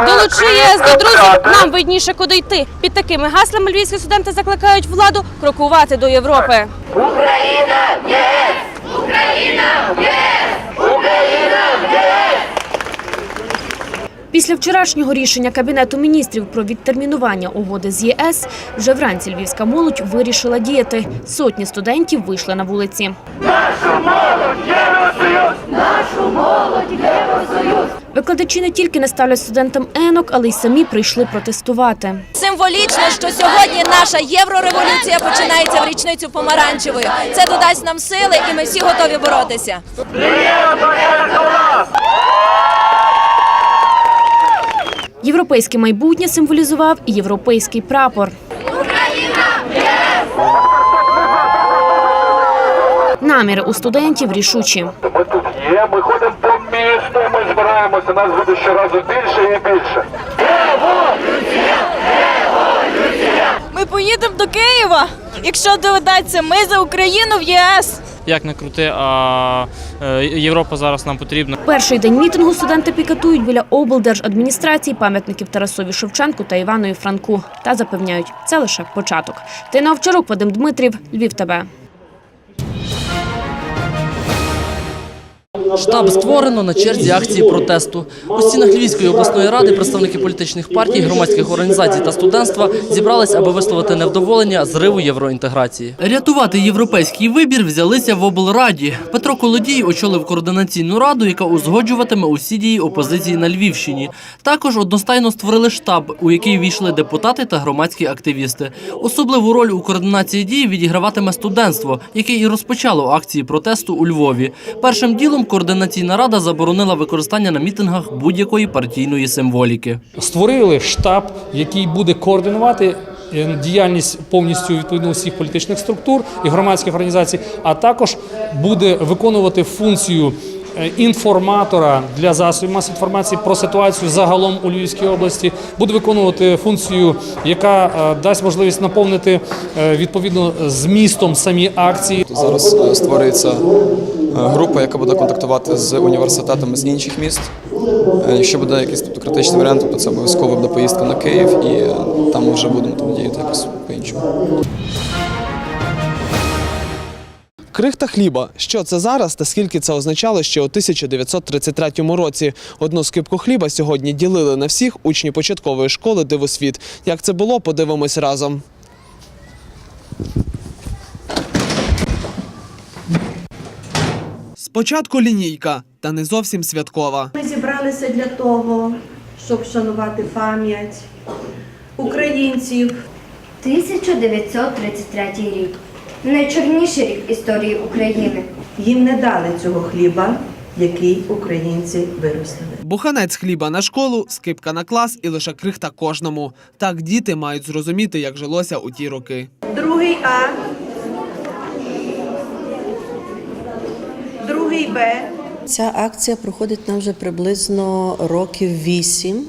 Долучи ЄС до друзів, нам видніше куди йти. Під такими гаслами львівські студенти закликають владу крокувати до Європи. Після вчорашнього рішення Кабінету міністрів про відтермінування угоди з ЄС вже вранці львівська молодь вирішила діяти. Сотні студентів вийшли на вулиці. Викладачі не тільки не ставлять студентам енок, але й самі прийшли протестувати. Символічно, що сьогодні наша єврореволюція починається в річницю помаранчевої. Це додасть нам сили, і ми всі готові боротися. Європейське майбутнє символізував і європейський прапор. Наміри у студентів рішучі. Ми тут є, ми ходимо по місту, ми збираємося, нас буде щоразу більше і більше. Ми поїдемо до Києва. Якщо доведеться, ми за Україну в ЄС. як не крути, а е, Європа зараз нам потрібна. Перший день мітингу студенти пікетують біля облдержадміністрації, пам'ятників Тарасові Шевченку та Іванові Франку. Та запевняють, це лише початок. Тина Овчарук, Вадим Дмитрів, Львів ТБ. Штаб створено на черзі акції протесту. У стінах Львівської обласної ради представники політичних партій, громадських організацій та студентства зібрались, аби висловити невдоволення зриву євроінтеграції. Рятувати європейський вибір взялися в облраді. Петро Колодій очолив координаційну раду, яка узгоджуватиме усі дії опозиції на Львівщині. Також одностайно створили штаб, у який війшли депутати та громадські активісти. Особливу роль у координації дій відіграватиме студентство, яке і розпочало акції протесту у Львові. Першим ділом координаційна рада заборонила використання на мітингах будь-якої партійної символіки. створили штаб, який буде координувати е, діяльність повністю відповідно усіх політичних структур і громадських організацій, а також буде виконувати функцію. е, Інформатора для засобів масової інформації про ситуацію загалом у Львівській області буде виконувати функцію, яка е, дасть можливість наповнити відповідно змістом самі акції. Зараз створюється група, яка буде контактувати з університетами з інших міст. Е, Якщо буде якийсь тобто, критичний варіант, то це обов'язково буде поїздка на Київ, і е, там ми вже будемо там діяти якось по-іншому. Крихта хліба. Що це зараз та скільки це означало ще у 1933 році? Одну скипку хліба сьогодні ділили на всіх учні початкової школи Дивосвіт. Як це було, подивимось разом. Спочатку лінійка, та не зовсім святкова. Ми зібралися для того, щоб вшанувати пам'ять українців. 1933 рік. Найчорніший рік історії України. Їм не дали цього хліба, який українці виростили. Буханець хліба на школу, скипка на клас і лише крихта кожному. Так діти мають зрозуміти, як жилося у ті роки. Другий А. Другий Б. Ця акція проходить нам вже приблизно років вісім.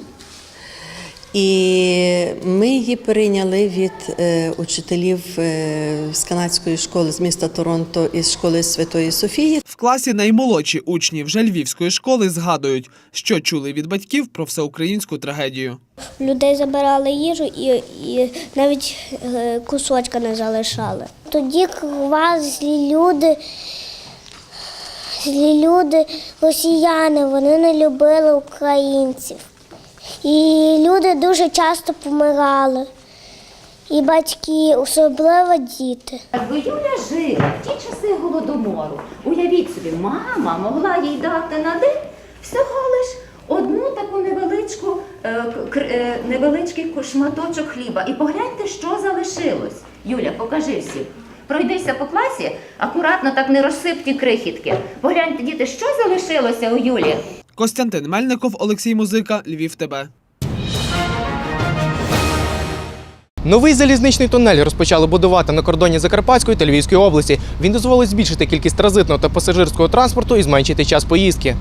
І ми її перейняли від е, учителів е, з канадської школи з міста Торонто із школи Святої Софії. В класі наймолодші учні вже львівської школи згадують, що чули від батьків про всеукраїнську трагедію. Людей забирали їжу і, і навіть е, кусочка не залишали. Тоді вас злі люди, злі люди, росіяни, вони не любили українців. І люди дуже часто помирали. І батьки, особливо діти. Якби Юля жила в ті часи голодомору, уявіть собі, мама могла їй дати на день всього лиш одну таку невеличку, е, е, невеличкий шматочок хліба. І погляньте, що залишилось. Юля, покажи всім. Пройдися по класі, акуратно так не розсип ті крихітки. Погляньте, діти, що залишилося у Юлі? Костянтин Мельников, Олексій Музика, Львів ТБ. Новий залізничний тунель розпочали будувати на кордоні Закарпатської та Львівської області. Він дозволить збільшити кількість транзитного та пасажирського транспорту і зменшити час поїздки.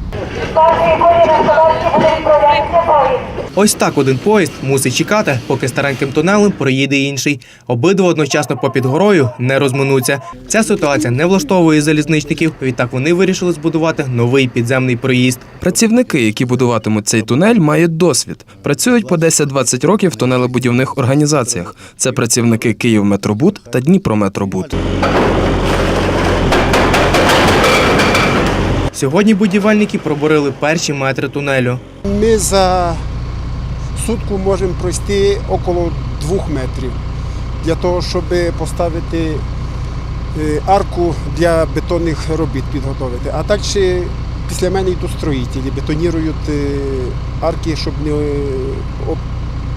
Ось так один поїзд мусить чекати, поки стареньким тунелем проїде інший. Обидва одночасно попід горою не розминуться. Ця ситуація не влаштовує залізничників. Відтак вони вирішили збудувати новий підземний проїзд. Працівники, які будуватимуть цей тунель, мають досвід. Працюють по 10-20 років в тунелебудівних організаціях. Це працівники Київметробуд та Дніпрометробуд. Сьогодні будівельники пробурили перші метри тунелю. Ми за сутку можемо пройти около двох метрів для того, щоб поставити е, арку для бетонних робіт підготовити. А так ще після мене йдуть строїтелі, бетонірують е, арки, щоб не,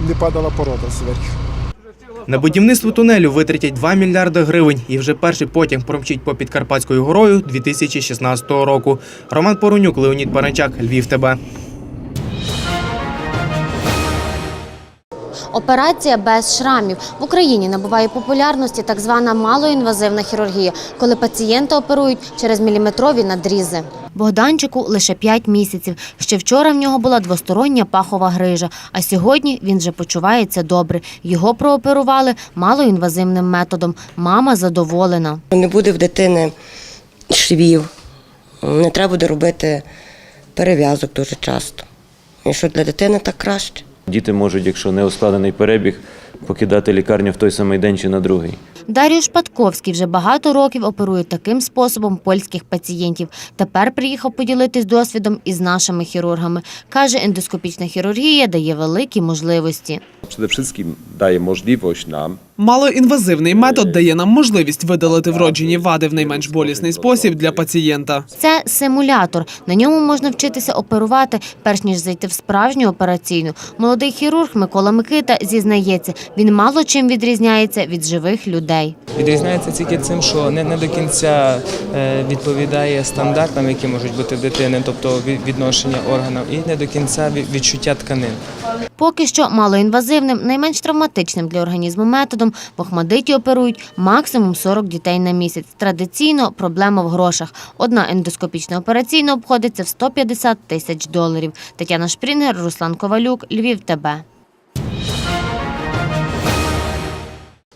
не падала порода зверху. На будівництво тунелю витратять 2 мільярди гривень, і вже перший потяг промчить по Підкарпатською горою 2016 року. Роман Поронюк, Леонід Паранчак, Львів ТБ. Операція без шрамів в Україні набуває популярності так звана малоінвазивна хірургія, коли пацієнта оперують через міліметрові надрізи. Богданчику лише 5 місяців. Ще вчора в нього була двостороння пахова грижа, а сьогодні він вже почувається добре. Його прооперували малоінвазивним методом. Мама задоволена. Не буде в дитини швів, не треба буде робити перев'язок дуже часто. І що для дитини так краще. Діти можуть, якщо не ускладений перебіг, покидати лікарню в той самий день чи на другий. Дар'ю Шпатковський вже багато років оперує таким способом польських пацієнтів. Тепер приїхав поділитись досвідом із нашими хірургами. Каже, ендоскопічна хірургія дає великі можливості. Przede wszystkim daje możliwość nam Малоінвазивний метод дає нам можливість видалити вроджені вади в найменш болісний спосіб для пацієнта. Це симулятор. На ньому можна вчитися оперувати, перш ніж зайти в справжню операційну. Молодий хірург Микола Микита зізнається, він мало чим відрізняється від живих людей. Відрізняється тільки цим, що не, не до кінця е, відповідає стандартам, які можуть бути в дитини, тобто відношення органів, і не до кінця відчуття тканин. Поки що малоінвазивним, найменш травматичним для організму методом в Охмадиті оперують максимум 40 дітей на місяць. Традиційно проблема в грошах. Одна ендоскопічна операційна обходиться в 150 тисяч доларів. Тетяна Шпрінгер, Руслан Ковалюк, Львів ТБ.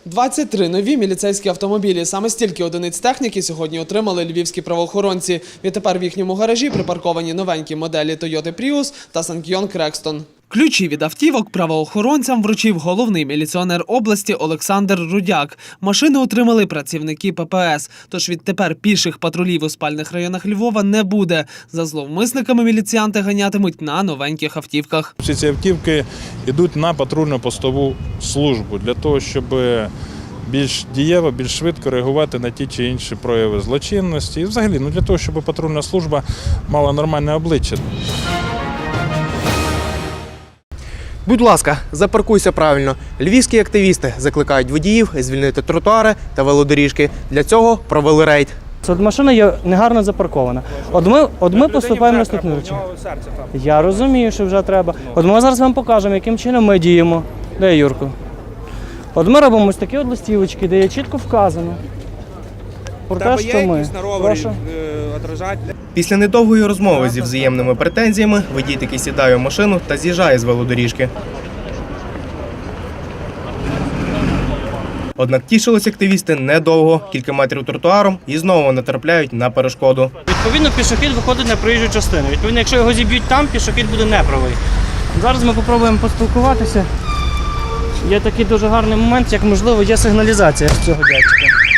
23 нові міліцейські автомобілі. Саме стільки одиниць техніки сьогодні отримали львівські правоохоронці. Відтепер в їхньому гаражі припарковані новенькі моделі Toyota Prius та Sankyong Crexton. Ключі від автівок правоохоронцям вручив головний міліціонер області Олександр Рудяк. Машини отримали працівники ППС. Тож відтепер піших патрулів у спальних районах Львова не буде. За зловмисниками міліціянти ганятимуть на новеньких автівках. Всі ці автівки йдуть на патрульно-постову службу для того, щоб більш дієво, більш швидко реагувати на ті чи інші прояви злочинності. І взагалі ну, для того, щоб патрульна служба мала нормальне обличчя. Будь ласка, запаркуйся правильно. Львівські активісти закликають водіїв звільнити тротуари та велодоріжки. Для цього провели рейд. От машина є негарно запаркована. От ми, от ми поступаємо наступним речі. Я розумію, що вже треба. От ми зараз вам покажемо, яким чином ми діємо. Де Юрко? От ми робимо ось такі от листівочки, де є чітко вказано. Про те, що ми. Прошу. Після недовгої розмови зі взаємними претензіями водій таки сідає в машину та з'їжджає з велодоріжки. Однак тішились активісти недовго, кілька метрів тротуаром і знову натрапляють на перешкоду. Відповідно, пішохід виходить на проїжджу частину. Відповідно, якщо його зіб'ють там, пішохід буде неправий. Зараз ми спробуємо поспілкуватися. Є такий дуже гарний момент, як можливо є сигналізація з цього дядька.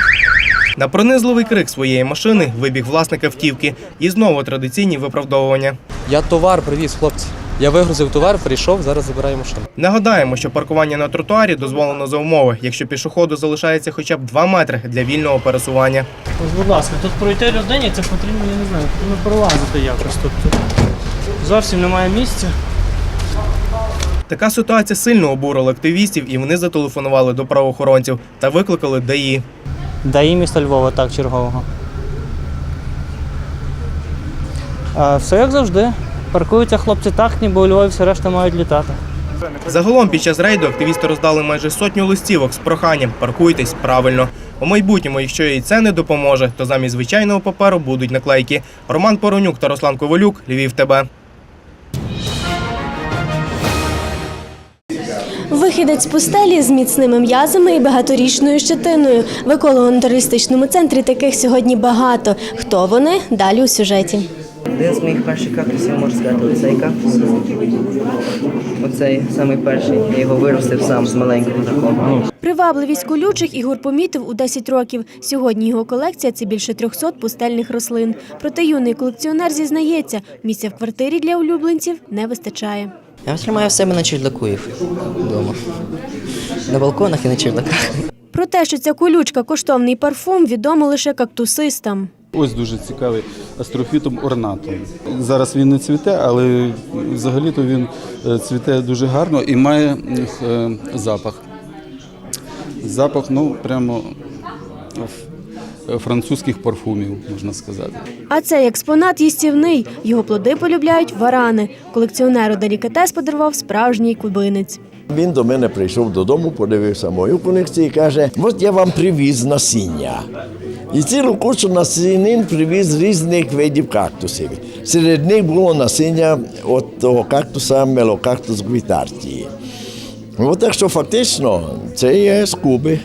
На пронизливий крик своєї машини вибіг власник автівки і знову традиційні виправдовування. Я товар привіз, хлопці. Я вигрузив товар, прийшов, зараз забираю машину. Нагадаємо, що паркування на тротуарі дозволено за умови, якщо пішоходу залишається хоча б 2 метри для вільного пересування. Ось, будь ласка, тут пройти людині, це потрібно, я не знаю, потрібно пролазити якось тут. Зовсім немає місця. Така ситуація сильно обурила активістів, і вони зателефонували до правоохоронців та викликали ДАІ. ДАІ міста Львова, так, чергового. А, все як завжди. Паркуються хлопці так, ніби у Львові все решта мають літати. Загалом під час рейду активісти роздали майже сотню листівок з проханням паркуйтесь правильно. У майбутньому, якщо і це не допоможе, то замість звичайного паперу будуть наклейки. Роман Поронюк та Руслан Ковалюк, Львів ТБ. Вихідець з пустелі з міцними м'язами і багаторічною щетиною. В еколого-натуралістичному центрі таких сьогодні багато. Хто вони? Далі у сюжеті. Один з моїх перших кактусів, можу сказати, оцей кактус. Оцей самий перший. Я його виростив сам з маленького такого. Привабливість колючих Ігор помітив у 10 років. Сьогодні його колекція це більше 300 пустельних рослин. Проте юний колекціонер зізнається, місця в квартирі для улюбленців не вистачає. Я тримаю в себе на чердаку вдома. На балконах і на чердаках. Про те, що ця колючка коштовний парфум, відомо лише кактусистам. Ось дуже цікавий астрофітом орнатом. Зараз він не цвіте, але взагалі-то він е, цвіте дуже гарно і має е, запах. Запах, ну, прямо французьких парфумів, можна сказати. А цей експонат їстівний. Його плоди полюбляють варани. Колекціонеру делікатес подарував справжній кубинець. Він до мене прийшов додому, подивився мою колекцію і каже: от я вам привіз насіння. І цілу кучу насінин привіз різних видів кактусів. Серед них було насіння від того кактуса мелокактус гвітартії. От так що фактично це є з Куби.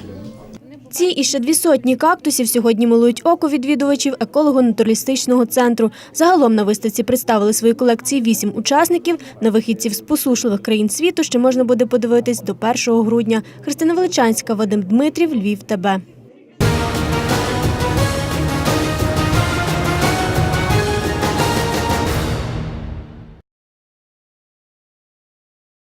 Ці і ще дві сотні кактусів сьогодні милують око відвідувачів еколого-натуралістичного центру. Загалом на виставці представили свої колекції вісім учасників. На вихідців з посушливих країн світу ще можна буде подивитись до 1 грудня. Христина Величанська, Вадим Дмитрів, Львів, ТБ.